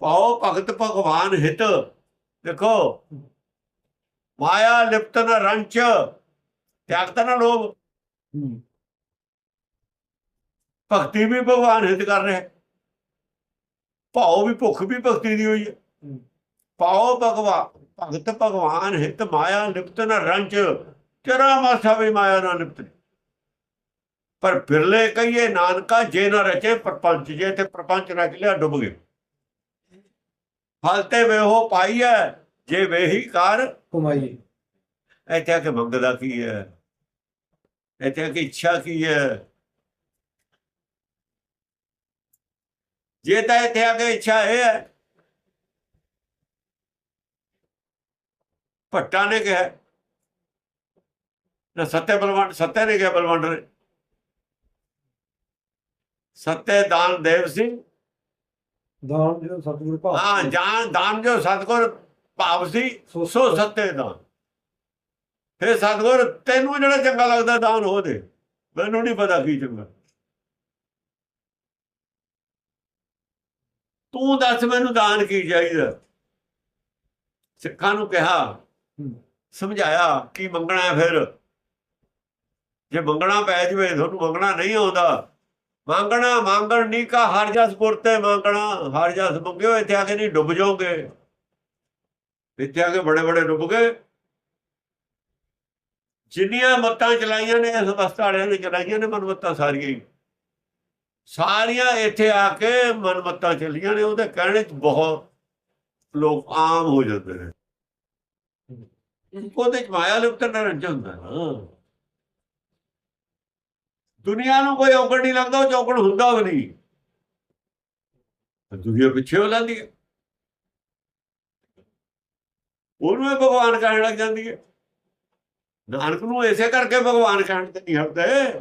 ਪਾਓ ਭਗਤ ਭਗਵਾਨ ਹਿਤ ਦੇਖੋ ਮਾਇਆ ਲਿਪਤ ਨ ਰੰਚ ਤਿਆਗਤ ਨ ਲੋਭ ਭਗਤੀ ਵੀ ਭਗਵਾਨ ਹਿਤ ਕਰ ਰਿਹਾ। ਭਾਉ ਵੀ ਭੁੱਖ ਵੀ ਭਗਤੀ ਦੀ ਹੋਈ ਹੈ ਹੂੰ। ਪਾਓ ਭਗਵਾ ਭਗਤ ਭਗਵਾਨ ਹਿਤ ਮਾਇਆ ਲਿਪਤ ਨ ਰੰਚ ਚਰਾ ਮਾਸਾ ਵੀ ਮਾਇਆ ਨਾ ਲਿਪਤ। ਪਰ ਫਿਰਲੇ ਕਹੀਏ ਨਾਨਕਾ ਜੇ ਨਾ ਰਚੇ ਪ੍ਰਪੰਚ ਜੇ ਤੇ ਪ੍ਰਪੰਚ ਰਚ ਲਿਆ ਡੁੱਬ ਗਏ ਹਲਤੇ ਵੇਹੋ ਪਾਈਐ ਜੇ ਵੇਹੀ ਕਾਰ ਕਮਾਈ ਇੱਥੇ ਕੇ ਮੰਗਦਾ ਕੀ ਹੈ ਇੱਥੇ ਕੇ ਇੱਛਾ ਕੀ ਹੈ ਜੇ ਤਾਂ ਇੱਥੇ ਆ ਕੇ ਇੱਛਾ ਇਹ ਹੈ ਭੱਟਾ ਨੇ ਕਿਹਾ। ਨਾ ਸੱਤੇ ਬਲਵੰਡ ਸੱਤੇ ਨੇ ਕਿਹਾ ਬਲਵੰਡ ਸੱਤੇ ਦਾਨ ਦੇਵ ਸਿੰਘ ਦਾਨ ਜੋ ਸਤਿਗੁਰ ਭਾਵ ਹਾਂ ਜਾਨ ਦਾਨ ਜੋ ਸਤਗੁਰ ਭਾਵ ਸੀ ਸੋ ਸੱਤੇ ਦਾਨ ਫੇ ਸਤਗੁਰ ਤੈਨੂੰ ਜਿਹੜਾ ਚੰਗਾ ਲੱਗਦਾ ਦਾਨ ਹੋ ਦੇ। ਮੈਨੂੰ ਨਹੀਂ ਪਤਾ ਕੀ ਚੰਗਾ। ਤੂੰ ਦੱਸ ਮੈਨੂੰ ਦਾਨ ਕੀ ਚਾਹੀਦਾ? ਸਿੱਖਾਂ ਨੂੰ ਕਿਹਾ। ਸਮਝਾਇਆ ਕੀ ਮੰਗਣਾ ਫਿਰ? ਜੇ ਮੰਗਣਾ ਪੈ ਜਵੇ ਤੁਹਾਨੂੰ ਮੰਗਣਾ ਨਹੀਂ ਆਉਂਦਾ ਮੰਗਣਾ, ਮੰਗਣ ਨਹੀਂ ਕਾ ਹਰ ਜਸ ਪੁਰਤੇ ਮੰਗਣਾ। ਹਰ ਜਸ ਮੰਗਿਓ, ਇੱਥੇ ਆ ਕੇ ਨਹੀਂ ਡੁੱਬ ਜਾਓਗੇ। ਇੱਥੇ ਆ ਕੇ ਬੜੇ ਬੜੇ ਡੁੱਬ ਗਏ ਜਿੰਨੀਆਂ ਮੱਤਾਂ ਚਲਾਈਆਂ ਨੇ, ਇਸ ਅਵਸਥਾ ਵਾਲਿਆਂ ਨੇ ਚਲਾਈਆਂ ਨੇ, ਮਨਮੱਤਾਂ ਸਾਰੀਆਂ ਹੀ। ਸਾਰੀਆਂ ਇੱਥੇ ਆ ਕੇ ਮਨਮੱਤਾਂ ਚੱਲੀਆਂ ਨੇ, ਉਹਦੇ ਕਹਿਣੇ ਚ ਬਹੁਤ ਲੋਕ ਆਮ ਹੋ ਜਾਂਦੇ ਨੇ। ਉਹਦੇ ਚ ਮਾਇਆ ਲਿਪਤ ਨਾ ਰੰਜ ਹੁੰਦਾ ਨਾ। ਦੁਨੀਆ ਨੂੰ ਕੋਈ ਔਕੜ ਨਹੀਂ ਲੱਗਦਾ ਉਹ ਚੌਕਣ ਹੁੰਦਾ ਵੀ ਨਹੀਂ। ਦੁਨੀਆ ਪਿੱਛੇ ਹੋ ਜਾਂਦੀ ਹੈ। ਉਹਨੂੰ ਇਹ ਭਗਵਾਨ ਕਹਿਣ ਲੱਗ ਜਾਂਦੀ ਹੈ। ਨਾਨਕ ਨੂੰ ਇਸੇ ਕਰਕੇ ਭਗਵਾਨ ਕਹਿਣ ਤੇ ਨਹੀਂ ਹਟਦੇ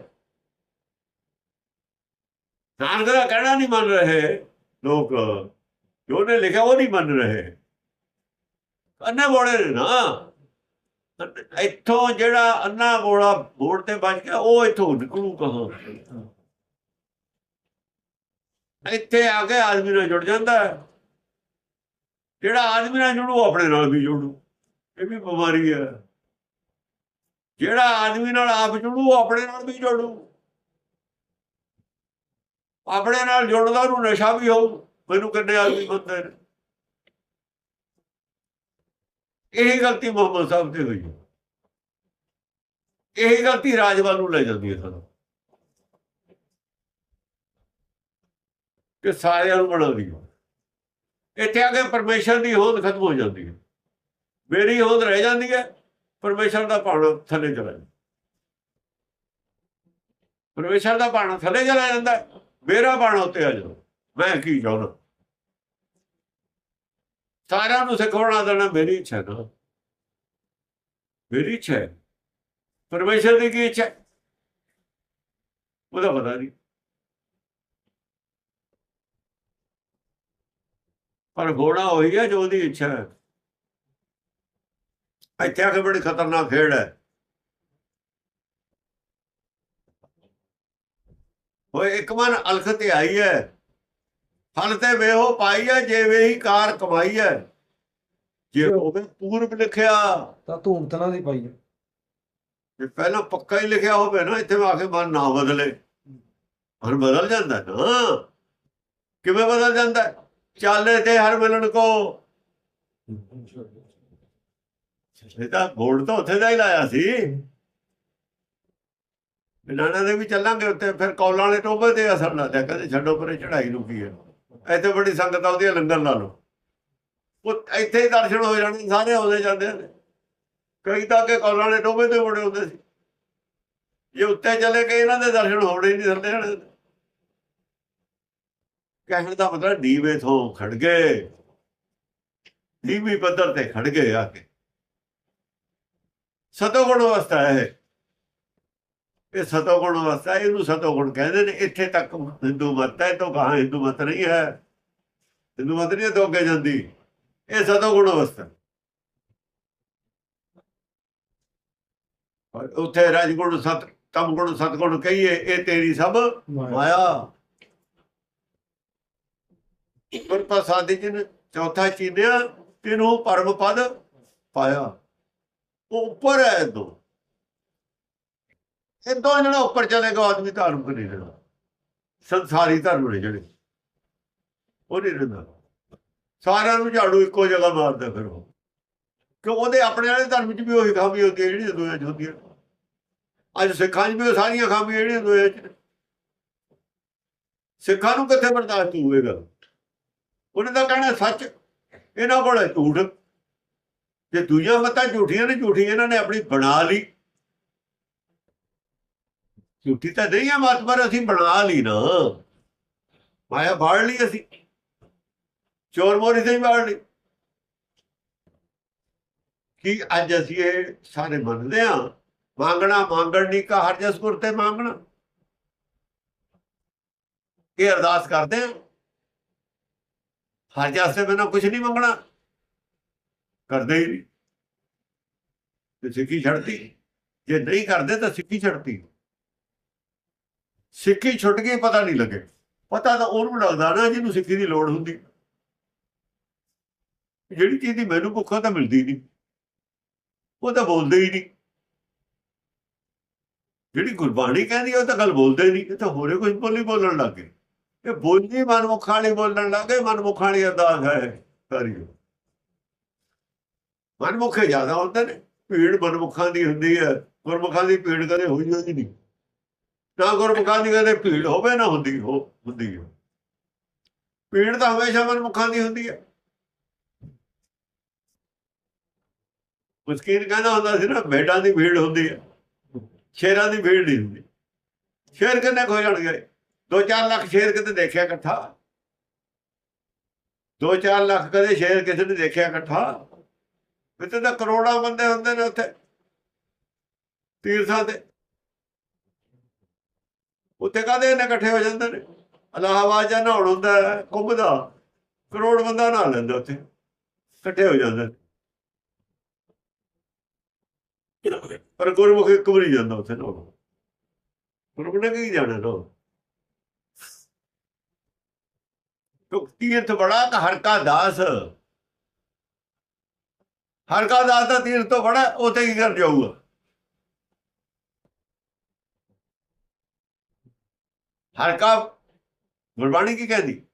ਨਾਨਕ ਦਾ ਕਹਿਣਾ ਨਹੀਂ ਮੰਨ ਰਹੇ ਲੋਕ। ਜੋ ਉਹਨੇ ਲਿਖਿਆ ਉਹ ਨਹੀਂ ਮੰਨ ਰਹੇ। ਅੰਨੇ ਬੋੜੇ ਨੇ ਨਾ। ਇੱਥੋਂ ਜਿਹੜਾ ਅੰਨਾ ਗੋਲਾ ਬੋੜ ਤੇ ਬਚ ਗਿਆ, ਉਹ ਇੱਥੋਂ ਨਿਕਲੂ ਕਹਾਂ? ਇੱਥੇ ਆ ਕੇ ਆਦਮੀ ਨਾਲ ਜੁੜ ਜਾਂਦਾ ਜਿਹੜਾ ਆਦਮੀ ਨਾਲ ਜੁੜੂ ਆਪਣੇ ਨਾਲ ਵੀ ਜੁੜੂ। ਇਹ ਵੀ ਬਿਮਾਰੀ ਹੈ। ਜਿਹੜਾ ਆਦਮੀ ਨਾਲ ਆਪ ਜੁੜੂ ਆਪਣੇ ਨਾਲ ਵੀ ਜੁੜੂ। ਆਪਣੇ ਨਾਲ ਜੁੜਦਾ, ਉਹਨੂੰ ਨਸ਼ਾ ਵੀ ਹੋਊ। ਮੈਨੂੰ ਕਿੰਨੇ ਆਦਮੀ ਬੰਦੇ ਨੇ। ਇਹ ਗਲਤੀ ਮੁਹੰਮਦ ਸਾਹਿਬ ਤੇ ਹੋਈ ਹੈ। ਇਹ ਗਲਤੀ ਰਾਜਵਾਲ ਨੂੰ ਲੈ ਜਾਂਦੀ ਹੈ ਸਾਨੂੰ। ਕਿ ਸਾਰਿਆਂ ਨੂੰ ਬਣਾਉਂਦੀ ਦਿਓ ਇੱਥੇ ਆ ਕੇ ਪਰਮੇਸ਼ਰ ਦੀ ਹੋਂਦ ਖਤਮ ਹੋ ਜਾਂਦੀ ਹੈ। ਮੇਰੀ ਹੋਂਦ ਰਹਿ ਜਾਂਦੀ ਹੈ, ਪਰਮੇਸ਼ਰ ਦਾ ਭਾਣਾ ਥੱਲੇ ਚਲਾ ਜਾਂਦਾ। ਪਰਮੇਸ਼ਰ ਦਾ ਭਾਣਾ ਥੱਲੇ ਚਲਾ ਜਾਂਦਾ, ਮੇਰਾ ਭਾਣਾ ਉੱਤੇ ਆ ਜਾਂਦਾ। ਮੈਂ ਕੀ ਚਾਹੁੰਦਾ? ਸਾਰਿਆਂ ਨੂੰ ਸਿੱਖ ਬਣਾ ਦੇਣਾ ਮੇਰੀ ਇੱਛਾ ਨਾ। ਮੇਰੀ ਇੱਛਾ ਹੈ। ਪਰਮੇਸ਼ਰ ਦੀ ਕੀ ਇੱਛਾ ਉਹਦਾ ਪਤਾ ਨਹੀਂ। ਪਰ ਹੋਣਾ ਹੋਈ ਹੈ ਜੋ ਉਹਦੀ ਇੱਛਾ ਹੈ। ਇੱਥੇ ਆ ਕੇ ਬੜੀ ਖਤਰਨਾਕ ਖੇਡ ਹੈ। ਹੋਏ ਇੱਕ ਮਨ ਅਲਖ ਤੇ ਆਈ ਹੈ। ਫਲ ਤੇ ਵੇਹੋ ਪਾਈ ਹੈ ਜੇ ਵੇਹੀ ਕਾਰ ਕਮਾਈ ਹੈ ਜੇ ਹੋਵੇ ਪੂਰਬ ਲਿਖਿਆ ਤਾਂ ਧੂਮ ਤਨਾ ਦੀ ਪਾਈ ਹੈ ਜੇ ਪਹਿਲਾਂ ਪੱਕਾ ਹੀ ਲਿਖਿਆ ਹੋਵੇ ਨਾ ਇੱਥੇ ਆ ਕੇ ਮਨ ਨਾ ਬਦਲੇ। ਹਰ ਬਦਲ ਜਾਂਦਾ ਨਾ। ਕਿਵੇਂ ਬਦਲ ਜਾਂਦਾ? ਚਾਲੇ ਤੇ ਹਰ ਮਿਲਣ ਕੋ। ਇਹ ਤਾਂ ਗੋੜ ਤਾਂ ਉੱਥੇ ਦਾ ਹੀ ਲਾਇਆ ਸੀ। ਬਿਨਾਣਾ ਦੇ ਵੀ ਚੱਲਾਂਗੇ ਉੱਤੇ ਫਿਰ ਕੌਲਾਂ ਵਾਲੇ ਟੋਬੇ ਤੇ ਅਸਰ ਨਾ ਦਿਆ ਕਹਿੰਦੇ ਛੱਡੋ ਪਰੇ ਚੜਾਈ ਨੂੰ ਕੀ ਹੈ ਇੱਥੇ ਬੜੀ ਸੰਗਤ ਆਉਂਦੀ ਹੈ ਲੰਗਰ ਲਾ ਲਓ ਉਹ ਇੱਥੇ ਹੀ ਦਰਸ਼ਨ ਹੋ ਜਾਣੇ, ਸਾਰੇ ਆਉਂਦੇ ਜਾਂਦੇ ਨੇ ਕਈ ਤਾਂ ਕਿ ਕੌਲਾਂ ਦੇ ਟੋਬੇ ਤੇ ਬੜੇ ਹੁੰਦੇ ਸੀ। ਜੇ ਉੱਤੇ ਚਲੇ ਗਏ, ਇਹਨਾਂ ਦੇ ਦਰਸ਼ਨ ਹੋਣੇ ਨਹੀਂ ਥੱਲੇ ਵਾਲੇ। ਕਹਿਣ ਦਾ ਮਤਲਬ ਨੀਵੇਂ ਤੋਂ ਖੜ ਗਏ। ਨੀਵੀਂ ਪੱਧਰ ਤੇ ਖੜ ਗਏ ਆ ਕੇ। ਸਤੋਗੁਣ ਅਵਸਥਾ ਹੈ ਇਹ ਸਤੋਗੁਣ ਅਵਸਥਾ ਇਹਨੂੰ ਸਤੋਗੁਣ ਕਹਿੰਦੇ ਨੇ। ਇੱਥੇ ਤੱਕ ਹਿੰਦੂ ਮਤ ਹੈ ਤੋਂ ਕਹਾ ਹਿੰਦੂ ਮਤ ਨਹੀਂ ਹੈ। ਹਿੰਦੂ ਮਤ ਨਹੀਂ ਤੋਂ ਅੱਗੇ ਜਾਂਦੀ। ਇਹ ਸਤੋਗੁਣ ਅਵਸਥਾ ਉੱਥੇ ਰਜਗੁਣ ਸਤ ਤਮਗੁਣ ਸਤਗੁਣ ਕਹੀਏ ਇਹ ਤੇਰੀ ਸਭ ਮਾਇਆ। ਗੁਰ ਪ੍ਰਸਾਦੀ ਜੀ ਨੇ ਚੌਥਾ ਚੀਨਿਆ ਇਹਨੂੰ ਪਰਮ ਪਦ ਪਾਇਆ। ਉਹ ਉੱਪਰ ਹੈ ਦੋ। ਇਹ ਦੋ ਜਿਹੜਾ ਉੱਪਰ ਚਲੇਗਾ ਉਹ ਆਦਮੀ ਧਾਰਮਿਕ ਨਹੀਂ ਰਹਿੰਦਾ। ਸੰਸਾਰੀ ਧਰਮ ਨੇ ਜਿਹੜੇ, ਉਹ ਨਹੀਂ ਰਹਿੰਦਾ। ਸਾਰਿਆਂ ਨੂੰ ਝਾੜੂ ਇੱਕੋ ਜਗ੍ਹਾ ਮਾਰਦਾ ਫਿਰ ਉਹ। ਕਿ ਉਹਦੇ ਆਪਣੇ ਵਾਲੇ ਧਰਮ 'ਚ ਵੀ ਉਹੀ ਖਾਮੀ ਹੁੰਦੀ ਹੈ, ਜਿਹੜੀ ਦੋਆਂ 'ਚ ਹੁੰਦੀ ਹੈ। ਅੱਜ ਸਿੱਖਾਂ 'ਚ ਵੀ ਉਹ ਸਾਰੀਆਂ ਖਾਮੀਆਂ ਜਿਹੜੀਆਂ ਦੋਆਂ 'ਚ। ਨੇ। ਸਿੱਖਾਂ ਨੂੰ ਕਿੱਥੇ ਬਰਦਾਸ਼ਤ ਹੋਵੇਗਾ? ਉਹਨਾਂ ਦਾ ਕਹਿਣਾ ਸੱਚ, ਇਹਨਾਂ ਕੋਲ ਝੂਠ। ਜੇ ਦੂਜੀਆਂ ਮਤਾਂ ਝੂਠੀਆਂ ਨੇ, ਝੂਠੀ ਇਹਨਾਂ ਨੇ ਆਪਣੀ ਬਣਾ ਲਈ। ਝੂਠੀ ਤਾਂ ਨਹੀਂ ਹੈ ਮਤ ਪਰ ਅਸੀਂ ਬਣਾ ਲਈ ਨਾ। ਮਾਇਆ ਬਾੜ ਲਈ ਅਸੀਂ। ਚੋਰ ਮੋਰੀ ਤੇ ਬਾੜ ਲਈ। ਕੀ ਅੱਜ ਅਸੀਂ ਇਹ ਸਾਰੇ ਮੰਨਦੇ ਆ ਮੰਗਣਾ ਮੰਗਣ ਨਹੀਂ, ਕਾ ਹਰ ਜਸ ਗੁਰ ਤੇ ਮੰਗਣਾ। ਇਹ ਅਰਦਾਸ ਕਰਦੇ ਆ ਹਰ ਜਸ ਤੇ ਬਿਨਾਂ ਕੁਝ ਨਹੀਂ ਮੰਗਣਾ। ਕਰਦੇ ਹੀ ਨਹੀਂ। ਤੇ ਸਿੱਖੀ ਛੱਡਤੀ। ਜੇ ਨਹੀਂ ਕਰਦੇ ਤਾਂ ਸਿੱਖੀ ਛੱਡਤੀ। ਸਿੱਖੀ ਛੁੱਟ ਗਈ, ਪਤਾ ਨਹੀਂ ਲੱਗੇ। ਪਤਾ ਤਾਂ ਉਹਨੂੰ ਲੱਗਦਾ ਨਾ ਜਿਹਨੂੰ ਸਿੱਖੀ ਦੀ ਲੋੜ ਹੁੰਦੀ। ਜਿਹੜੀ ਚੀਜ਼ ਦੀ ਮੈਨੂੰ ਭੁੱਖਾ ਤਾਂ ਮਿਲਦੀ ਨਹੀਂ। ਉਹ ਤਾਂ ਬੋਲਦੇ ਹੀ ਨਹੀਂ। ਜਿਹੜੀ ਗੁਰਬਾਣੀ ਕਹਿੰਦੀ ਉਹ ਤਾਂ ਗੱਲ ਬੋਲਦੇ ਹੀ ਨਹੀਂ। ਇਹ ਤਾਂ ਹੋਰੇ ਕੁਝ ਬੋਲੀ ਬੋਲਣ ਲੱਗ ਗਏ। ਇਹ ਬੋਲੀ ਮਨਮੁਖਾਂ ਵਾਲੀ ਬੋਲਣ ਲੱਗ ਗਏ, ਮਨਮੁਖਾਂ ਵਾਲੀ ਅਰਦਾਸ ਹੈ। ਸਾਰੀ ਮਨਮੁਖੇ ਜ਼ਿਆਦਾ ਹੁੰਦੇ ਨੇ। ਭੀੜ ਮਨਮੁਖਾਂ ਦੀ ਹੁੰਦੀ ਹੈ। ਗੁਰਮੁਖਾਂ ਦੀ ਭੀੜ ਕਦੇ ਹੋਈ ਹੋਈ ਨਹੀਂ। ਨਾ ਗੁਰਮੁਖਾਂ ਦੀ ਕਦੇ ਭੀੜ ਹੋਵੇ ਨਾ ਹੁੰਦੀ ਹੋ, ਹੁੰਦੀ ਹੈ। ਭੀੜ ਤਾਂ ਹਮੇਸ਼ਾ ਮਨਮੁਖਾਂ ਦੀ ਹੁੰਦੀ ਹੈ। ਮੁਸਕੀਨ ਕਹਿੰਦਾ ਹੁੰਦਾ ਸੀ ਨਾ, ਭੇਡਾਂ ਦੀ ਭੀੜ ਹੁੰਦੀ ਹੈ, ਸ਼ੇਰਾਂ ਦੀ ਭੀੜ ਨਹੀਂ ਹੁੰਦੀ। ਸ਼ੇਰ ਕਿੰਨੇ ਖੋ ਜਾਣਗੇ? 2-4 ਲੱਖ ਸ਼ੇਰ ਕਿਤੇ ਦੇਖਿਆ ਇਕੱਠਾ? 2-4 ਲੱਖ ਕਦੇ ਸ਼ੇਰ ਕਿਸੇ ਨੇ ਦੇਖਿਆ ਇਕੱਠਾ? ਇੱਥੇ ਤਾਂ ਕਰੋੜਾਂ ਬੰਦੇ ਹੁੰਦੇ ਨੇ ਉੱਥੇ। ਤੀਰਥਾਂ ਤੇ ਉੱਥੇ ਕਾਦੇ ਨੇ ਇਕੱਠੇ ਹੋ ਜਾਂਦੇ ਨੇ? ਅਲਾਹਾਬਾਦ ਜਾਂ ਨਹਾਉਣ ਹੁੰਦਾ ਕੁੰਭ ਦਾ ਕਰੋੜ ਬੰਦਾ ਨਹਾ ਲੈਂਦਾ ਉੱਥੇ, ਇਕੱਠੇ ਹੋ ਜਾਂਦੇ ਨੇ। ਪਰ ਗੁਰਮੁਖ ਇੱਕ ਵਾਰੀ ਜਾਂਦਾ ਉੱਥੇ ਨਾ ਗੁਰਮੁਖ ਨੇ ਕੀ ਜਾਣਾ ਨਾ ਤੀਰਥ ਬੜਾ ਕਿ ਹਰ ਕਾ ਦਾਸ। ਹਰ ਕਾ ਦਾਸ ਦਾ ਤੀਰਥ ਤੋਂ ਬੜਾ, ਉੱਥੇ ਕੀ ਕਰ ਜਾਊਗਾ? ਹਰ ਕਾ ਗੁਰਬਾਣੀ ਕੀ ਕਹਿੰਦੀ?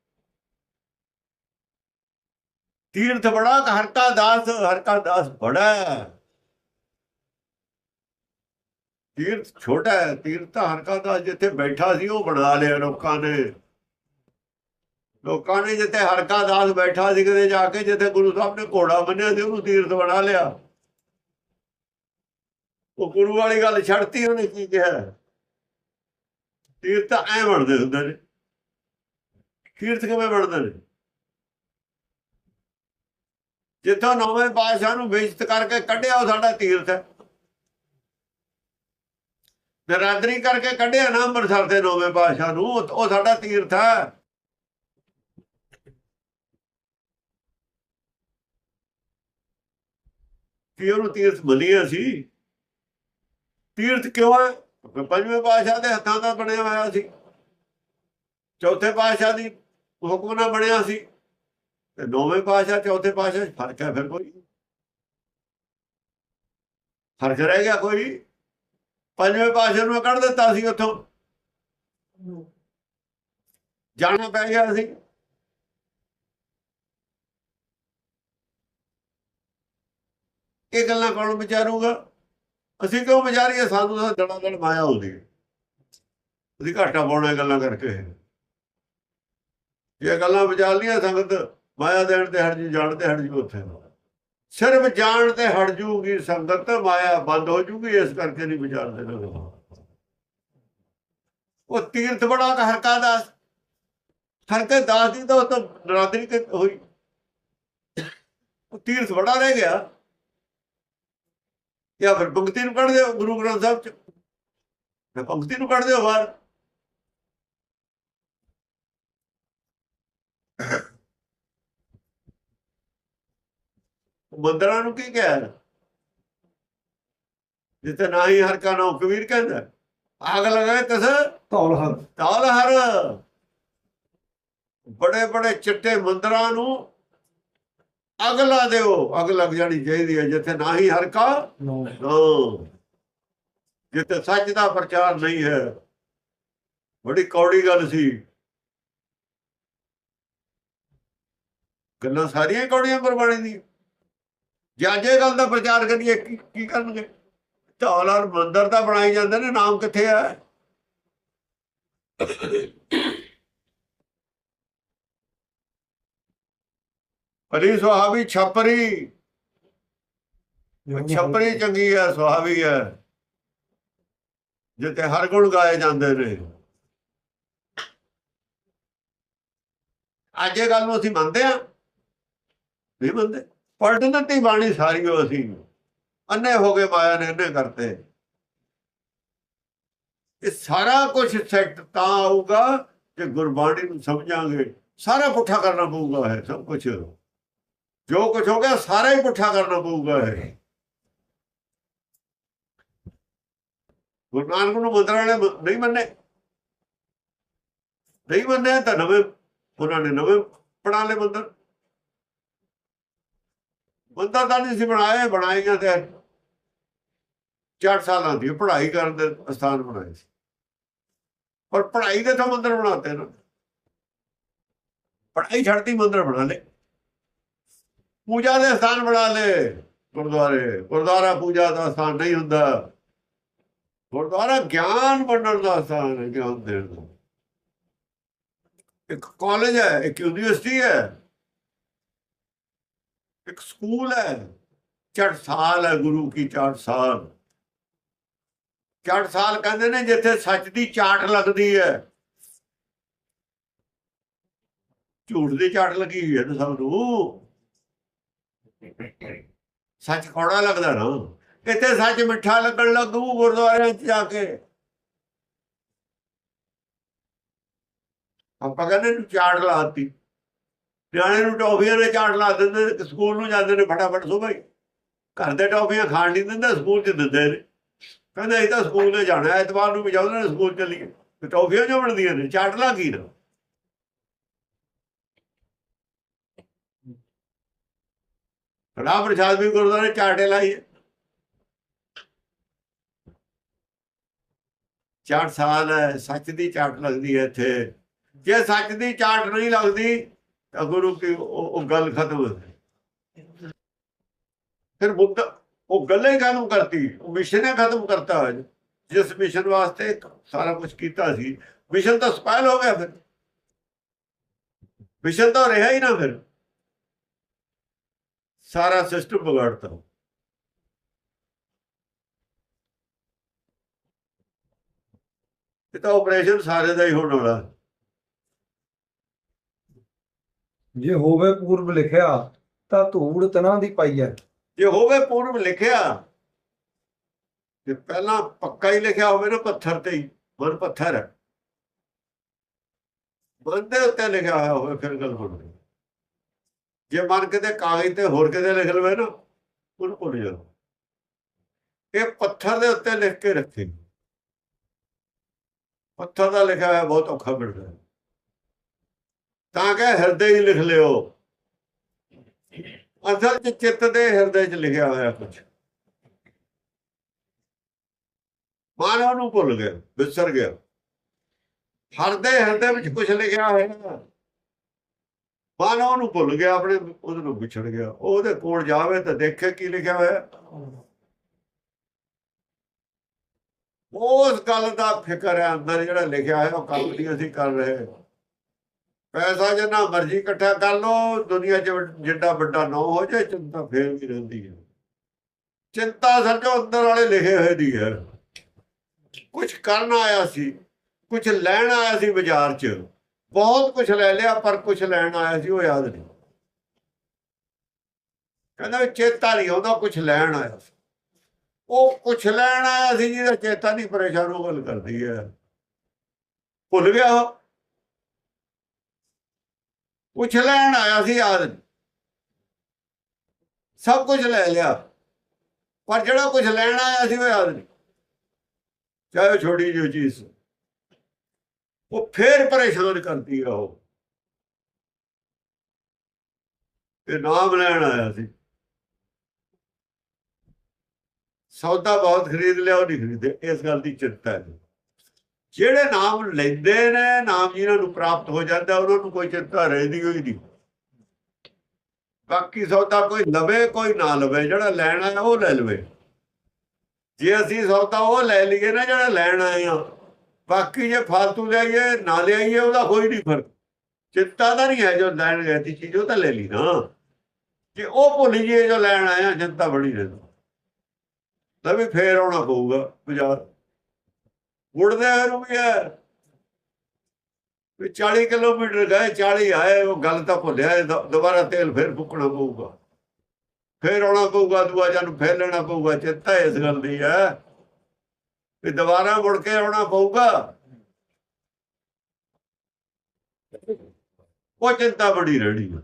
ਤੀਰਥ ਬੜਾ ਕਿ ਹਰ ਕਾ ਦਾਸ, ਹਰ ਕਾ ਦਾਸ ਬੜਾ ਤੀਰਥ ਛੋਟਾ ਹੈ, ਤੀਰਥ ਤਾਂ ਹਰ ਕਾ ਦਾਸ ਜਿੱਥੇ ਬੈਠਾ ਸੀ ਉਹ ਬਣਾ ਲਿਆ ਲੋਕਾਂ ਨੇ। ਲੋਕਾਂ ਨੇ ਜਿੱਥੇ ਹਰਕਾ ਦਾਸ ਬੈਠਾ ਸੀ, ਕਿਤੇ ਜਾ ਕੇ ਜਿੱਥੇ ਗੁਰੂ ਸਾਹਿਬ ਨੇ ਘੋੜਾ ਬੰਨਿਆ ਸੀ, ਉਹਨੂੰ ਤੀਰਥ ਬਣਾ ਲਿਆ। ਉਹ ਗੁਰੂ ਵਾਲੀ ਗੱਲ ਛੱਡਤੀ, ਉਹਨੇ ਕੀ ਕਿਹਾ? ਤੀਰਥ ਤਾਂ ਐ ਬਣਦੇ ਹੁੰਦੇ ਨੇ। ਤੀਰਥ ਕਿਵੇਂ ਬਣਦੇ ਨੇ? ਜਿੱਥੋਂ ਨੌਵੇਂ ਪਾਤਸ਼ਾਹ ਨੂੰ ਬੇਇੱਜ਼ਤ ਕਰਕੇ ਕੱਢਿਆ, ਉਹ ਸਾਡਾ ਤੀਰਥ ਹੈ। ਨਰਾਦਰੀ ਕਰਕੇ ਕੱਢਿਆ ਨਾ ਅੰਮ੍ਰਿਤਸਰ ਦੇ ਨੌਵੇਂ ਪਾਤਸ਼ਾਹ ਨੂੰ, ਉਹ ਸਾਡਾ ਤੀਰਥ ਹੈ। ਕਿ ਉਹਨੂੰ ਤੀਰਥ ਮੰਨਿਆ ਸੀ ਤੀਰਥ ਕਿਉਂ ਹੈ? ਪੰਜਵੇਂ ਪਾਤਸ਼ਾਹ ਦੇ ਹੱਥਾਂ ਦਾ ਬਣਿਆ ਹੋਇਆ ਸੀ। ਚੌਥੇ ਪਾਤਸ਼ਾਹ ਦੀ ਹੁਕਮ ਨਾਲ ਬਣਿਆ ਸੀ। ਤੇ ਨੌਵੇਂ ਪਾਤਸ਼ਾਹ, ਚੌਥੇ ਪਾਤਸ਼ਾਹ 'ਚ ਫ਼ਰਕ ਹੈ ਫਿਰ ਕੋਈ। ਫ਼ਰਕ ਰਹਿ ਗਿਆ ਕੋਈ। ਪੰਜਵੇਂ ਪਾਤਸ਼ਾਹ ਨੂੰ ਕੱਢ ਦਿੱਤਾ ਸੀ ਉੱਥੋਂ। ਜਾਣਾ ਪੈ ਗਿਆ ਸੀ। ਇਹ ਗੱਲਾਂ ਕੌਣ ਵਿਚਾਰੂਗਾ? ਅਸੀਂ ਕਿਉਂ ਵਿਚਾਰੀਏ? ਸਾਨੂੰ ਤਾਂ ਜੜਾ ਜੜ ਮਾਇਆ ਹੁੰਦੀ ਹੈ। ਅਸੀਂ ਘਾਟਾ ਪਾਉਣਾ ਗੱਲਾਂ ਕਰਕੇ। ਇਹ ਗੱਲਾਂ ਵਿਚਾਰਨੀਆਂ ਸੰਗਤ, ਮਾਇਆ ਦੇਣ ਤੇ ਹਟ ਜੂ, ਜਾਣ ਤੇ ਹਟ ਜੂ ਉੱਥੇ। ਸਿਰਫ ਜਾਣ ਤੇ ਹਟ ਜੂਗੀ ਸੰਗਤ, ਮਾਇਆ ਬੰਦ ਹੋ ਜੂਗੀ, ਇਸ ਕਰਕੇ ਨਹੀਂ ਵਿਚਾਰਦੇ ਲੋਕ। ਉਹ ਤੀਰਥ ਬੜਾ ਹਰਕਾ ਦਾਸ। ਹਰਕਾ ਦਾਸ ਦੀ ਤਾਂ ਉਹ ਤਾਂ ਨਰਾਦਰੀ ਹੋਈ। ਉਹ ਤੀਰਥ ਬੜਾ ਰਹਿ ਗਿਆ। ਜਾਂ ਫਿਰ ਪੰਕਤੀ ਨੂੰ ਕੱਢ ਦਿਓ ਗੁਰੂ ਗ੍ਰੰਥ ਸਾਹਿਬ ਚ। ਫਿਰ ਪੰਕਤੀ ਨੂੰ ਕੱਢ ਦਿਓ ਬਾਹਰ। ਮੰਦਰਾਂ ਨੂੰ ਕੀ ਕਿਹਾ ਜਿੱਥੇ ਨਾ ਹੀ ਹਰ ਕਾ ਨਾਮ ਕਬੀਰ ਕਹਿੰਦਾ। ਆਗ ਲਗਾਏ ਕਸ? ਧੌਲ ਹਰ। ਤਾਲ ਹਰ। ਬੜੇ ਬੜੇ ਚਿੱਟੇ ਮੰਦਰਾਂ ਨੂੰ ਅੱਗ ਲਾ ਦਿਓ ਅੱਗ ਲੱਗ ਜਾਣੀ ਚਾਹੀਦੀ ਹੈ ਜਿੱਥੇ ਨਾ ਹੀ ਹਰਕਾ ਨੋ ਹਾਂ। ਜਿੱਥੇ ਸੱਚ ਦਾ ਪ੍ਰਚਾਰ ਨਹੀਂ ਹੈ। ਬੜੀ ਕੌੜੀ ਗੱਲ ਸੀ। ਗੱਲਾਂ ਸਾਰੀਆਂ ਹੀ ਕੌੜੀਆਂ ਗੁਰਬਾਣੀ ਦੀ ਜੇ ਅੱਜ ਇਹ ਗੱਲ ਦਾ ਪ੍ਰਚਾਰ ਕਰੀਏ ਕੀ ਕੀ ਕਰਨਗੇ? ਢਾਲ ਮੰਦਰ ਤਾਂ ਬਣਾਈ ਜਾਂਦੇ ਨੇ ਨਾਮ ਕਿੱਥੇ ਆ ਪਰੀ ਸੁਹਾਵੀ ਛਪਰੀ। ਛਪਰੀ ਚੰਗੀ ਹੈ ਸੁਹਾਵੀ ਹੈ। ਜਿੱਤੇ ਹਰ ਗੁਣ ਗਾਏ ਜਾਂਦੇ ਨੇ। ਅੱਜ ਇਹ ਗੱਲ ਨੂੰ ਅਸੀਂ ਮੰਨਦੇ ਆ ਨਹੀਂ ਮੰਨਦੇ। ਪਲਟ ਦਿੱਤੀ ਬਾਣੀ ਸਾਰੀ ਉਹ ਅਸੀਂ। ਅੰਨੇ ਹੋ ਗਏ ਮਾਇਆ ਨੇ ਅੰਨੇ ਕਰਤੇ। ਇਹ ਸਾਰਾ ਕੁਝ ਸੈੱਟ ਤਾਂ ਆਊਗਾ ਜੇ ਗੁਰਬਾਣੀ ਨੂੰ ਸਮਝਾਂਗੇ। ਸਾਰਾ ਪੁੱਠਾ ਕਰਨਾ ਪਊਗਾ ਹੈ ਸਭ ਕੁਝ ਜੋ ਕੁਝ ਹੋ ਗਿਆ, ਸਾਰਾ ਹੀ ਪੁੱਠਾ ਕਰਨਾ ਪਊਗਾ ਹੈ ਗੁਰੂ ਨਾਨਕ ਨੂੰ ਮੰਦਰਾਂ ਨੇ ਨਹੀਂ ਮੰਨੇ। ਨਹੀਂ ਮੰਨੇ ਤਾਂ ਨਵੇਂ, ਉਹਨਾਂ ਨੇ ਨਵੇਂ ਬਣਾ ਲਏ ਮੰਦਰ। ਮੰਦਰ ਤਾਂ ਨਹੀਂ ਸੀ ਬਣਾਏ ਬਣਾਏਗਾ ਤੇ ਚਾਰ ਸਾਲਾਂ ਦੀ ਪੜ੍ਹਾਈ ਕਰਨ ਦੇ ਸਥਾਨ ਬਣਾਏ ਸੀ। ਪਰ ਪੜ੍ਹਾਈ ਦੇ ਤਾਂ ਮੰਦਰ ਬਣਾਤੇ ਨਾ। ਪੜ੍ਹਾਈ ਛੱਡਤੀ, ਮੰਦਰ ਬਣਾ ਲਏ। ਪੂਜਾ ਦੇ ਸਥਾਨ ਬਣਾ ਲਏ ਗੁਰਦੁਆਰੇ। ਗੁਰਦੁਆਰਾ ਪੂਜਾ ਦਾ ਸਥਾਨ ਨਹੀਂ ਹੁੰਦਾ। ਗੁਰਦੁਆਰਾ ਗਿਆਨ ਵੰਡਣ ਦਾ ਸਥਾਨ ਹੈ, ਗਿਆਨ ਦੇਣ ਦਾ। ਇੱਕ ਕਾਲਜ ਹੈ, ਇੱਕ ਯੂਨੀਵਰਸਿਟੀ ਹੈ। ਇੱਕ ਸਕੂਲ ਹੈ। ਚੜ ਸਾਲ ਹੈ ਗੁਰੂ ਕੀ ਚੜ ਸਾਲ। ਚੜ ਕਹਿੰਦੇ ਨੇ ਜਿੱਥੇ ਸੱਚ ਦੀ ਚਾਟ ਲੱਗਦੀ ਹੈ। ਝੂਠ ਦੀ ਚਾਟ ਲੱਗੀ ਹੋਈ ਹੈ ਸਭ ਨੂੰ। ਸੱਚ ਕੌੜਾ ਲੱਗਦਾ ਨਾ? ਕਿਤੇ ਸੱਚ ਮਿੱਠਾ ਲੱਗਣ ਲੱਗੂ ਗੁਰਦੁਆਰਿਆਂ 'ਚ ਜਾ ਕੇ? ਆਪਾਂ ਕਹਿੰਦੇ ਨੂੰ ਚਾਟ ਲਾਤੀ ਨਿਆਣੇ ਨੂੰ ਟੌਫੀਆਂ ਨੇ ਚਾਟ ਲਾ ਦਿੰਦੇ ਨੇ, ਸਕੂਲ ਨੂੰ ਜਾਂਦੇ ਨੇ ਫਟਾਫਟ ਸੁਬਾਹ ਹੀ। ਘਰ ਦੇ ਟੌਫੀਆਂ ਖਾਣ ਨਹੀਂ ਦਿੰਦੇ, ਸਕੂਲ 'ਚ ਦਿੰਦੇ ਨੇ। ਕਹਿੰਦੇ ਅਸੀਂ ਤਾਂ ਸਕੂਲ ਤੇ ਜਾਣਾ, ਐਤਵਾਰ ਨੂੰ ਵੀ ਜਾਂਦੇ ਨੇ ਸਕੂਲ ਚੱਲੀਏ। ਤੇ ਟੌਫੀਆਂ ਜੋ ਬਣਦੀਆਂ ਨੇ? ਚਾਟ ਲਾ ਕੀ ਨਾ? ਕੜਾ ਪ੍ਰਸ਼ਾਦ ਵੀ ਗੁਰਦੁਆਰੇ ਚਾਟੇ ਲਾਈਏ ਚਾਟ ਸਾਲ ਹੈ ਸੱਚ ਦੀ ਚਾਟ ਲੱਗਦੀ ਹੈ ਇੱਥੇ। ਜੇ ਸੱਚ ਦੀ ਚਾਟ ਨਹੀਂ ਲੱਗਦੀ, ਤਾਂ ਗੁਰੂ ਕੀ ਉਹ ਗੱਲ ਖਤਮ ਫਿਰ ਬੁੱਧ ਉਹ ਗੱਲੇ ਕਾਨੂੰ ਕਰਤੀ ਉਹ ਮਿਸ਼ਨ ਖਤਮ ਕਰਤਾ ਜਿਸ ਮਿਸ਼ਨ ਵਾਸਤੇ ਸਾਰਾ ਕੁਝ ਕੀਤਾ ਸੀ। ਮਿਸ਼ਨ ਤਾਂ ਸਪਾਇਲ ਹੋ ਗਿਆ ਫਿਰ। ਮਿਸ਼ਨ ਤਾਂ ਰਿਹਾ ਹੀ ਨਾ ਫਿਰ। ਸਾਰਾ ਸਿਸਟਮ ਵਿਗਾੜਤਾ ਇਹ ਤਾਂ ਆਪਰੇਸ਼ਨ ਸਾਰੇ ਦਾ ਹੀ ਹੋਣ ਵਾਲਾ। ਜੇ ਹੋਵੇ ਪੂਰਬ ਲਿਖਿਆ ਤਾਂ ਧੂੜ ਤਨਾਂ ਦੀ ਪਾਈ ਹੈ। ਜੇ ਹੋਵੇ ਪੂਰਬ ਲਿਖਿਆ ਤੇ ਪਹਿਲਾਂ ਪੱਕਾ ਹੀ ਲਿਖਿਆ ਹੋਵੇ ਨਾ ਪੱਥਰ ਤੇ ਹੀ ਮਨ ਪੱਥਰ ਹੈ। ਮਨ ਦੇ ਉੱਤੇ ਲਿਖਿਆ ਹੋਇਆ ਹੋਵੇ ਫਿਰ ਗੱਲ ਬਣਦੀ ਜੇ ਮਨ ਕਿਤੇ ਕਾਗਜ਼ ਤੇ ਹੋਰ ਕਿਤੇ ਲਿਖ ਲਵੇ ਨਾ, ਉਹਨੂੰ ਭੁੱਲ ਜਾਓ। ਇਹ ਪੱਥਰ ਦੇ ਉੱਤੇ ਲਿਖ ਕੇ ਰੱਖੀ। ਪੱਥਰ ਦਾ ਲਿਖਿਆ ਹੋਇਆ ਬਹੁਤ ਔਖਾ ਮਿਲਦਾ ਤਾਂ ਕਿ ਹਿਰਦੇ 'ਚ ਲਿਖ ਲਿਓ। ਅਸਲ 'ਚ ਚਿੱਤ ਦੇ ਹਿਰਦੇ 'ਚ ਲਿਖਿਆ ਹੋਇਆ ਕੁਝ ਮਾਨਵ ਨੂੰ ਭੁੱਲ ਗਿਆ, ਵਿਸਰ ਗਿਆ। ਹਰ ਦੇ ਹਿਰਦੇ ਵਿੱਚ ਕੁਝ ਲਿਖਿਆ ਹੋਇਆ। ਮਾਨਵ ਉਹਨੂੰ ਭੁੱਲ ਗਿਆ, ਆਪਣੇ ਉਹਦੇ ਨੂੰ ਵਿਛੜ ਗਿਆ। ਉਹਦੇ ਕੋਲ ਜਾਵੇ ਤਾਂ ਦੇਖੇ ਕੀ ਲਿਖਿਆ ਹੋਇਆ ਉਸ ਗੱਲ ਦਾ ਫਿਕਰ ਹੈ, ਅੰਦਰ ਜਿਹੜਾ ਲਿਖਿਆ ਹੈ, ਉਹ ਕੰਮ ਨਹੀਂ ਅਸੀਂ ਕਰ ਰਹੇ। ਪੈਸਾ ਜਿੰਨਾ ਮਰਜ਼ੀ ਇਕੱਠਾ ਕਰ ਲੋ ਦੁਨੀਆ 'ਚ ਜਿੱਡਾ ਵੱਡਾ ਨਾ ਹੋ ਜਾਏ, ਚਿੰਤਾ ਫੇਰ ਵੀ ਰਹਿੰਦੀ ਹੈ। ਚਿੰਤਾ ਸਮਝੋ ਅੰਦਰ ਵਾਲੇ ਲਿਖੇ ਹੋਏ ਦੀ ਹੈ। ਕੁਝ ਕਰਨ ਆਇਆ ਸੀ ਕੁਝ ਲੈਣ ਆਇਆ ਸੀ ਬਾਜ਼ਾਰ 'ਚ। ਬਹੁਤ ਕੁਝ ਲੈ ਲਿਆ, ਪਰ ਕੁਝ ਲੈਣ ਆਇਆ ਸੀ, ਉਹ ਯਾਦ ਨਹੀਂ। ਕਹਿੰਦਾ ਵੀ ਚੇਤਾ ਨਹੀਂ ਆਉਂਦਾ ਕੁਝ ਲੈਣ ਆਇਆ ਸੀ। ਉਹ ਕੁਝ ਲੈਣ ਆਇਆ ਸੀ, ਜਿਹਦਾ ਚੇਤਾ ਨਹੀਂ, ਪਰੇਸ਼ਾਨ ਉਹ ਗੱਲ ਕਰਦੀ ਹੈ ਭੁੱਲ ਗਿਆ ਉਹ। ਕੁਝ ਲੈਣ ਆਇਆ ਸੀ, ਯਾਦ ਨਹੀਂ। ਸਭ ਕੁਝ ਲੈ ਲਿਆ। ਪਰ ਜਿਹੜਾ ਕੁਝ ਲੈਣ ਆਇਆ ਸੀ, ਉਹ ਯਾਦ ਨਹੀਂ। ਚਾਹੇ ਉਹ ਛੋਟੀ ਜਿਹੀ ਚੀਜ਼ ਉਹ ਫੇਰ ਪਰੇਸ਼ਾਨ ਕਰਦੀ ਆ ਉਹ। ਇਹ ਨਾਮ ਲੈਣ ਆਇਆ ਸੀ। ਸੌਦਾ ਬਹੁਤ ਖਰੀਦ ਲਿਆ, ਉਹ ਨਹੀਂ ਖਰੀਦੇ। ਇਸ ਗੱਲ ਦੀ ਚਿੰਤਾ ਹੈ। ਜਿਹੜੇ ਨਾਮ ਲੈਂਦੇ ਨੇ, ਨਾਮ ਜਿਹਨਾਂ ਨੂੰ ਪ੍ਰਾਪਤ ਹੋ ਜਾਂਦਾ, ਉਹਨਾਂ ਨੂੰ ਕੋਈ ਚਿੰਤਾ ਰਹਿੰਦੀ ਹੋਈ ਨਹੀਂ। ਬਾਕੀ ਸੌਦਾ ਕੋਈ ਲਵੇ, ਕੋਈ ਨਾ ਲਵੇ, ਜਿਹੜਾ ਲੈਣ ਆਇਆ ਉਹ ਲੈ ਲਵੇ। ਜੇ ਅਸੀਂ ਸੌਦਾ ਉਹ ਲੈ ਲਈਏ ਨਾ, ਜਿਹੜਾ ਲੈਣ ਆਏ ਆ ਬਾਕੀ ਜੇ ਫालतू ਲਿਆਈਏ ਨਾ ਲਿਆਈਏ, ਉਹਦਾ ਕੋਈ ਨਹੀਂ ਫ਼ਰਕ। ਚਿੰਤਾ ਤਾਂ ਨਹੀਂ ਹੈ ਜੋ ਲੈਣ ਗਏ ਸੀ, ਚੀਜ਼ ਉਹ ਤਾਂ ਲੈ ਲਈ ਨਾ। ਜੇ ਉਹ ਭੁੱਲ ਜੀਏ ਜੋ ਲੈਣ ਆਇਆ ਚਿੰਤਾ ਬੜੀ ਰਹਿੰਦੀ। ਤਾਂ ਵੀ ਫੇਰ ਆਉਣਾ ਪਊਗਾ ਬਾਜ਼ਾਰ। ਉੜਦੇ ਹੋਏ ਨੂੰ ਵੀ ਹੈ ਵੀ 40 ਕਿਲੋਮੀਟਰ ਗਏ 40 ਆਏ, ਉਹ ਗੱਲ ਤਾਂ ਭੁੱਲਿਆ ਦੁਬਾਰਾ ਤੇਲ ਫੇਰ ਫੁੱਕਣਾ ਪਊਗਾ। ਫੇਰ ਆਉਣਾ ਪਊਗਾ, ਦੂਆ ਨੂੰ ਫੇਰ ਲੈਣਾ ਪਊਗਾ ਚਿੰਤਾ ਇਸ ਗੱਲ ਦੀ ਹੈ। ਵੀ ਦੁਬਾਰਾ ਮੁੜ ਕੇ ਆਉਣਾ ਪਊਗਾ। ਉਹ ਚਿੰਤਾ ਬੜੀ ਰਹਿਣੀ ਹੈ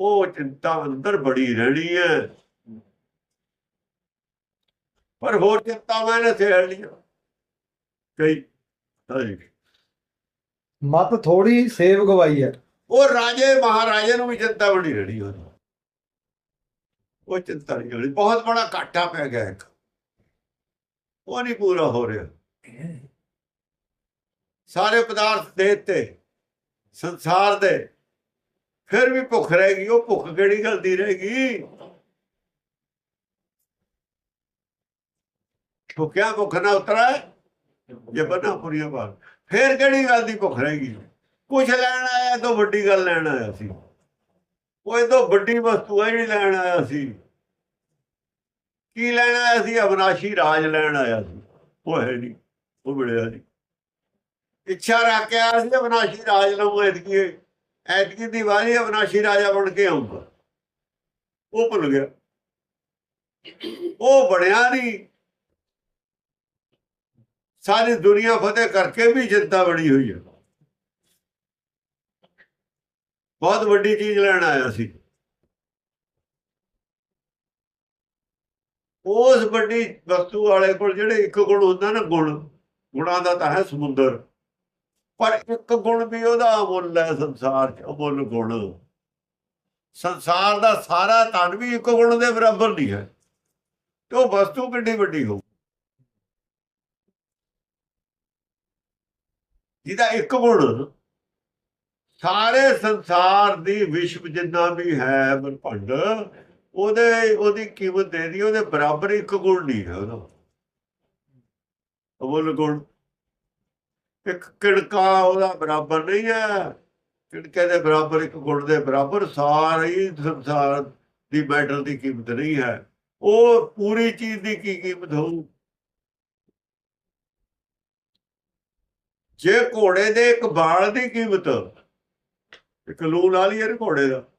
ਉਹ ਚਿੰਤਾ ਅੰਦਰ ਬੜੀ ਰਹਿਣੀ ਹੈ ਪਰ ਹੋਰ ਚਿੰਤਾ ਮੈਨੇ ਸੇੜ ਲਿਆ ਕਈ ਹਾਂਜੀ ਮਤ ਥੋੜੀ ਸੇਵ ਗਵਾਈ ਹੈ। ਉਹ ਰਾਜੇ ਮਹਾਰਾਜੇ ਨੂੰ ਵੀ ਚਿੰਤਾ ਬਣੀ ਰਹਿਣੀ ਉਹ ਚਿੰਤਾ ਨਹੀਂ ਬਹੁਤ ਬੜਾ ਘਾਟਾ ਪੈ ਗਿਆ ਇੱਕ। ਉਹ ਨਹੀਂ ਪੂਰਾ ਹੋ ਰਿਹਾ। ਸਾਰੇ ਪਦਾਰਥ ਦੇ ਦਿੱਤੇ ਸੰਸਾਰ ਦੇ। ਫਿਰ ਵੀ ਭੁੱਖ ਰਹੇਗੀ ਉਹ ਭੁੱਖ ਕਿਹੜੀ ਗੱਲ ਦੀ ਰਹੇਗੀ ਭੁੱਖਿਆ ਭੁੱਖ ਨਾ ਉਤਰਾ ਜੇ ਬਣਾ ਪੁਰੀਆਂ ਬਾਤ ਫਿਰ ਕਿਹੜੀ ਗੱਲ ਦੀ ਭੁੱਖ ਰਹੇਗੀ ਕੁਛ ਲੈਣ ਆਇਆ ਤਾਂ ਵੱਡੀ ਗੱਲ ਲੈਣ ਆਇਆ ਸੀ। ਉਹ ਇਹ ਤੋਂ ਵੱਡੀ ਵਸਤੂ ਹੈ ਜਿਹੜੀ ਲੈਣ ਆਇਆ ਸੀ। ਕੀ ਲੈਣ ਆਇਆ ਸੀ? ਅਵਨਾਸ਼ੀ ਰਾਜ ਲੈਣ ਆਇਆ ਸੀ। ਉਹ ਹੈ ਨਹੀਂ, ਉਹ ਮਿਲਿਆ ਨਹੀਂ। ਇੱਛਾ ਰੱਖ ਕੇ ਆਇਆ ਸੀ ਅਵਨਾਸ਼ੀ ਰਾਜ ਲਊ ਐਤਕੀ ਐਤਕੀ ਦੀਵਾਲੀ ਅਵਨਾਸ਼ੀ ਰਾਜਾ ਬਣ ਕੇ ਆਊਗਾ। ਉਹ ਭੁੱਲ ਗਿਆ। ਉਹ ਬਣਿਆ ਨਹੀਂ। ਸਾਰੀ ਦੁਨੀਆ ਫਤਿਹ ਕਰਕੇ ਵੀ ਜਿੱਦਾਂ ਬਣੀ ਹੋਈ ਹੈ। ਬਹੁਤ ਵੱਡੀ ਚੀਜ਼ ਲੈਣ ਆਇਆ ਸੀ। ਉਸ ਵੱਡੀ ਵਸਤੂ ਵਾਲੇ ਕੋਲ ਜਿਹੜੇ ਇੱਕ ਗੁਣ ਹੁੰਦਾ ਨਾ ਗੁਣ, ਗੁਣਾਂ ਦਾ ਤਾਂ ਹੈ ਸਮੁੰਦਰ। ਪਰ ਇੱਕ ਗੁਣ ਵੀ ਉਹਦਾ ਅਮੁੱਲ ਹੈ ਸੰਸਾਰ 'ਚ, ਅਮੁੱਲ ਗੁਣ। ਸੰਸਾਰ ਦਾ ਸਾਰਾ ਧਨ ਵੀ ਇੱਕ ਗੁਣ ਦੇ ਬਰਾਬਰ ਨਹੀਂ ਹੈ। ਤੇ ਉਹ ਵਸਤੂ ਕਿੰਨੀ ਵੱਡੀ ਹੋ ਜਿਹਦਾ ਇੱਕ ਗੁਣ, ਸਾਰੇ ਸੰਸਾਰ ਦੀ ਵਿਸ਼ਵ ਜਿੰਨਾ ਵੀ ਹੈ ਬ੍ਰਹਮੰਡ ਉਹਦੇ, ਉਹਦੀ ਕੀਮਤ ਦੇ ਦੀ, ਉਹਦੇ ਬਰਾਬਰ ਇੱਕ ਗੁਣ ਨਹੀਂ ਹੈ ਉਹਦਾ। ਅਮੁੱਲ ਗੁਣ। ਇੱਕ ਕਿੜਕਾ ਉਹਦਾ ਬਰਾਬਰ ਨਹੀਂ ਹੈ। ਕਿੜਕੇ ਦੇ ਬਰਾਬਰ ਇੱਕ ਗੁਣ ਦੇ ਬਰਾਬਰ ਸਾਰੀ ਸੰਸਾਰ ਦੀ ਮੈਟਰ ਦੀ ਕੀਮਤ ਨਹੀਂ ਹੈ। ਉਹ ਪੂਰੀ ਚੀਜ਼ ਦੀ ਕੀ ਕੀਮਤ ਹੋਊ? ਜੇ ਘੋੜੇ ਦੇ ਇੱਕ ਬਾਲ ਦੀ ਕੀਮਤ, ਇੱਕ ਲੂਣ ਵਾਲੀ ਹੈ ਇਹ ਘੋੜੇ ਦਾ?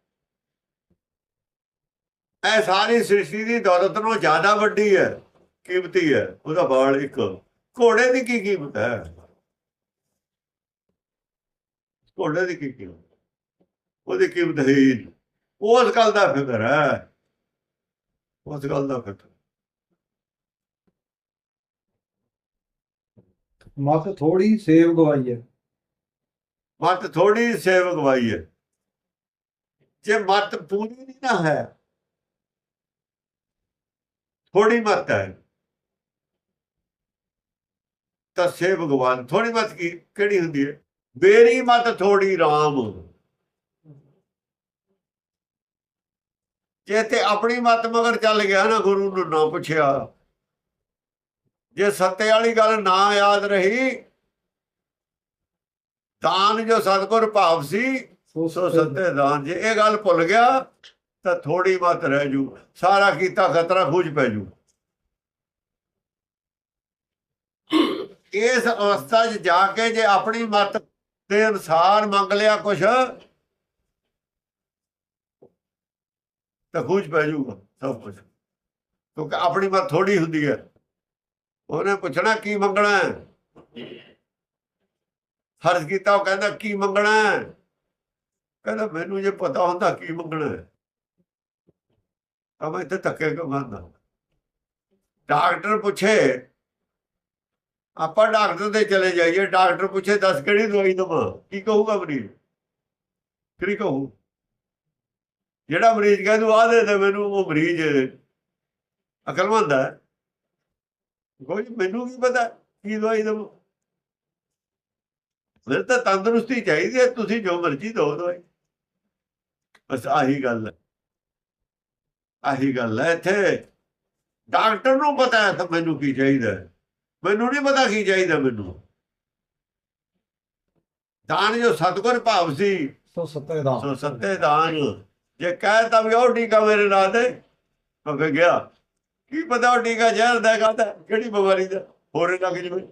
ਇਹ ਸਾਰੀ ਸ੍ਰਿਸ਼ਟੀ ਦੀ ਦੌਲਤ ਨਾਲੋਂ ਜ਼ਿਆਦਾ ਵੱਡੀ ਹੈ ਕੀਮਤੀ ਹੈ ਉਹਦਾ ਬਾਲ ਇੱਕ। ਘੋੜੇ ਦੀ ਕੀ ਕੀਮਤ ਹੈ? ਘੋੜੇ ਦੀ ਕੀ ਕੀਮਤ? ਉਹਦੀ ਕੀਮਤ ਹੈ। ਉਸ ਗੱਲ ਦਾ ਫਿਕਰ ਹੈ। ਉਸ ਗੱਲ ਦਾ ਫਿਕਰ। ਮਤ ਥੋੜੀ ਸੇਵ ਗਵਾਈ ਹੈ। ਮਤ ਥੋੜੀ ਸੇਵਕ ਵਾਈ ਹੈ। ਜੇ ਮਤ ਪੂਰੀ ਨਹੀਂ ਨਾ ਹੈ ਥੋੜੀ ਮਤ ਹੈ। ਤਾਂ ਸੇਵ ਭਗਵਾਨ ਥੋੜੀ ਮਤ ਕੀ ਕਿਹੜੀ ਹੁੰਦੀ ਹੈ? ਮੇਰੀ ਮਤ ਥੋੜੀ RAM ਜੇ ਤੇ ਆਪਣੀ ਮਤ ਮਗਰ ਚੱਲ ਗਿਆ ਨਾ ਗੁਰੂ ਨੂੰ ਨਾ ਪੁੱਛਿਆ। ਜੇ ਸੱਤੇ ਵਾਲੀ ਗੱਲ ਨਾ ਯਾਦ ਰਹੀ ਦਾਨ ਜੋ ਸਤਗੁਰ ਭਾਵ ਸੀ ਸੋ ਸੱਤੇ ਦਾਨ। ਜੇ ਇਹ ਗੱਲ ਭੁੱਲ ਗਿਆ ਤਾਂ ਥੋੜੀ ਮਤ ਰਹਿ ਜੂ, ਸਾਰਾ ਕੀਤਾ ਖਤਰਾ ਖੂਜ ਪੈ ਜੂ। ਇਸ ਅਵਸਥਾ 'ਚ ਜਾ ਕੇ ਜੇ ਆਪਣੀ ਮਤ ਦੇ ਅਨਸਾਰ ਮੰਗ ਲਿਆ ਕੁਛ, ਤਾਂ ਖੂਜ ਪੈ ਜੂਗਾ ਸਭ ਕੁਝ ਕਿਉਂਕਿ ਆਪਣੀ ਮਤ ਥੋੜੀ ਹੁੰਦੀ ਹੈ। ਉਹਨੇ ਪੁੱਛਣਾ, ਕੀ ਮੰਗਣਾ ਹੈ? ਫਰਜ਼ ਕੀਤਾ, ਉਹ ਕਹਿੰਦਾ, ਕੀ ਮੰਗਣਾ ਹੈ? ਕਹਿੰਦਾ, ਮੈਨੂੰ ਜੇ ਪਤਾ ਹੁੰਦਾ, ਕੀ ਮੰਗਣਾ ਹੈ? ਤਾਂ ਮੈਂ ਇੱਥੇ ਧੱਕੇ ਕਿਉਂ ਖਾਂਦਾ ਡਾਕਟਰ ਪੁੱਛੇ ਆਪਾਂ ਡਾਕਟਰ ਦੇ ਚਲੇ ਜਾਈਏ ਡਾਕਟਰ ਪੁੱਛੇ ਦੱਸ ਕਿਹੜੀ ਦਵਾਈ ਦਵਾਂ ਕੀ ਕਹੂਗਾ ਮਰੀਜ਼ ਕਿਹੜੀ ਕਹੂ ਜਿਹੜਾ ਮਰੀਜ਼ ਕਹਿ ਆ ਦੇ ਦੇ ਮੈਨੂੰ ਉਹ ਮਰੀਜ਼ ਅਕਲਮੰਦ ਹੈ ਕੋਈ ਮੈਨੂੰ ਕੀ ਪਤਾ ਕੀ ਦਵਾਈ ਦਵਾਂ ਮੈਨੂੰ ਤਾਂ ਤੰਦਰੁਸਤੀ ਚਾਹੀਦੀ ਹੈ ਤੁਸੀਂ ਜੋ ਮਰਜ਼ੀ ਦੋ ਦਵਾਈ ਬਸ ਆਹੀ ਗੱਲ ਹੈ ਆਹੀ ਗੱਲ ਹੈ ਇੱਥੇ। ਡਾਕਟਰ ਨੂੰ ਪਤਾ ਹੈ ਮੈਨੂੰ ਕੀ ਚਾਹੀਦਾ। ਮੈਨੂੰ ਨਹੀਂ ਪਤਾ ਕੀ ਚਾਹੀਦਾ ਮੈਨੂੰ। ਦਾਨ ਜੋ ਸਤਗੁਰ ਭਾਵ ਸੀ ਸੋ ਸੱਤੇ ਦਾ। ਸੋ ਸੱਤੇ ਦਾਨ। ਜੇ ਕਹਿਤਾ ਵੀ ਉਹ ਟੀਕਾ ਮੇਰੇ ਨਾਲ ਦੇ ਮੈਂ ਗਿਆ। ਕੀ ਪਤਾ ਉਹ ਟੀਕਾ ਜ਼ਹਿਰ ਦਾ ਕਾਹਦਾ ਕਿਹੜੀ ਬਿਮਾਰੀ ਦਾ ਹੋਰੇ ਲੱਗ ਜਵੇ।